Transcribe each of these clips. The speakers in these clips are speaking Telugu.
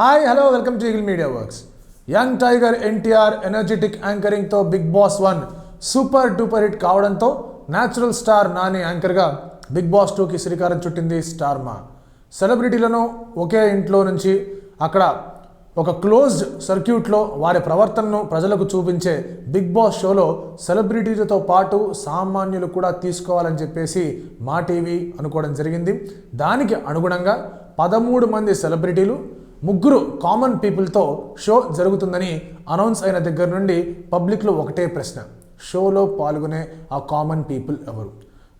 Hi hello welcome to eagle media works young tiger NTR energetic యాంకరింగ్తో big boss one super duper hit కావడంతో న్యాచురల్ స్టార్ నాని యాంకర్గా బిగ్ బాస్ టూకి శ్రీకారం చుట్టింది స్టార్ మా సెలబ్రిటీలను ఒకే ఇంట్లో నుంచి అక్కడ ఒక క్లోజ్డ్ సర్క్యూట్లో వారి ప్రవర్తనను ప్రజలకు చూపించే బిగ్ బాస్ షోలో సెలబ్రిటీలతో పాటు సామాన్యులు కూడా తీసుకోవాలని చెప్పేసి మా టీవీ అనుకోవడం జరిగింది. దానికి అనుగుణంగా పదమూడు మంది సెలబ్రిటీలు ముగ్గురు కామన్ పీపుల్తో షో జరుగుతుందని అనౌన్స్ అయిన దగ్గర నుండి పబ్లిక్లో ఒకటే ప్రశ్న. షోలో పాల్గొనే ఆ కామన్ పీపుల్ ఎవరు?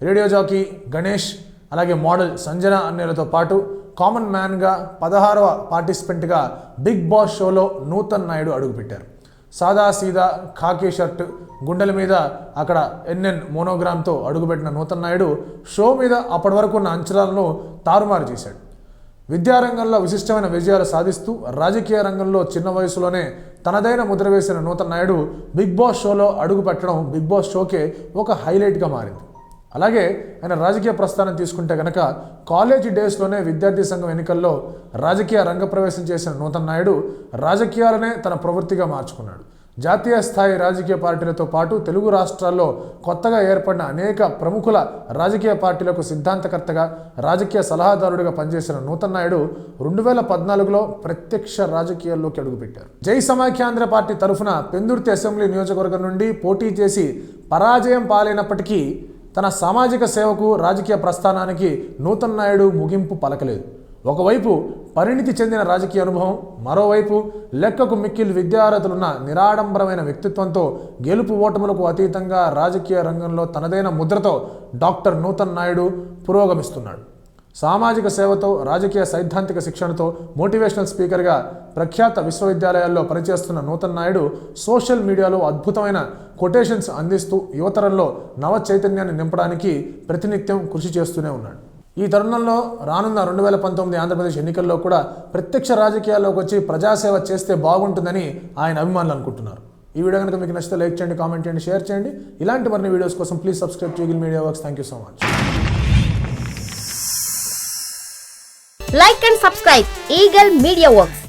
రేడియో జాకీ గణేష్ అలాగే మోడల్ సంజన అన్నేలతో పాటు కామన్ మ్యాన్గా పదహారవ పార్టిసిపెంట్గా బిగ్ బాస్ షోలో నూతన్ నాయుడు అడుగుపెట్టారు. సాదా సీదా ఖాకీ షర్ట్ గుండెల మీద అక్కడ ఎన్ఎన్ మోనోగ్రామ్తో అడుగుపెట్టిన నూతన్ నాయుడు షో మీద అప్పటి వరకు ఉన్న అంచనాలను తారుమారు చేశాడు. విద్యారంగంలో విశిష్టమైన విజయాలు సాధిస్తూ రాజకీయ రంగంలో చిన్న వయసులోనే తనదైన ముద్ర వేసిన నూతన్ నాయుడు బిగ్ బాస్ షోలో అడుగు పెట్టడం బిగ్ బాస్ షోకే ఒక హైలైట్గా మారింది. అలాగే ఆయన రాజకీయ ప్రస్థానం తీసుకుంటే కనుక కాలేజీ డేస్లోనే విద్యార్థి సంఘం ఎన్నికల్లో రాజకీయ రంగ ప్రవేశం చేసిన నూతన్ నాయుడు రాజకీయాలనే తన ప్రవృత్తిగా మార్చుకున్నాడు. జాతీయ స్థాయి రాజకీయ పార్టీలతో పాటు తెలుగు రాష్ట్రాల్లో కొత్తగా ఏర్పడిన అనేక ప్రముఖుల రాజకీయ పార్టీలకు సిద్ధాంతకర్తగా రాజకీయ సలహాదారుడిగా పనిచేసిన నూతన్ నాయుడు రెండు వేల పద్నాలుగులో ప్రత్యక్ష రాజకీయాల్లోకి అడుగుపెట్టారు. జై సమాఖ్యాంధ్ర పార్టీ తరఫున పెందుర్తి అసెంబ్లీ నియోజకవర్గం నుండి పోటీ చేసి పరాజయం పాలైనప్పటికీ తన సామాజిక సేవకు రాజకీయ ప్రస్థానానికి నూతన్ నాయుడు ముగింపు పలకలేదు. ఒకవైపు పరిణితి చెందిన రాజకీయ అనుభవం మరోవైపు లెక్కకు మిక్కిలి విద్యార్థులున్న నిరాడంబరమైన వ్యక్తిత్వంతో గెలుపు ఓటములకు అతీతంగా రాజకీయ రంగంలో తనదైన ముద్రతో డాక్టర్ నూతన్ నాయుడు పురోగమిస్తున్నాడు. సామాజిక సేవతో రాజకీయ సైద్ధాంతిక శిక్షణతో మోటివేషనల్ స్పీకర్గా ప్రఖ్యాత విశ్వవిద్యాలయాల్లో పనిచేస్తున్న నూతన్ నాయుడు సోషల్ మీడియాలో అద్భుతమైన కొటేషన్స్ అందిస్తూ యువతరంలో నవ చైతన్యాన్ని నింపడానికి ప్రతినిత్యం కృషి చేస్తూనే ఉన్నాడు. ఈ తరుణంలో రానున్న రెండు వేల పంతొమ్మిది ఆంధ్రప్రదేశ్ ఎన్నికల్లో కూడా ప్రత్యక్ష రాజకీయాల్లోకి వచ్చి ప్రజాసేవ చేస్తే బాగుంటుందని ఆయన అభిమానులు అనుకుంటున్నారు. ఈ వీడియో కనుక మీకు నచ్చితే లైక్ చేయండి కామెంట్ చేయండి షేర్ చేయండి. ఇలాంటి మరిన్ని వీడియోస్ కోసం please subscribe చేయగిల్ media works. Thank you so much. Like and subscribe eagle media works.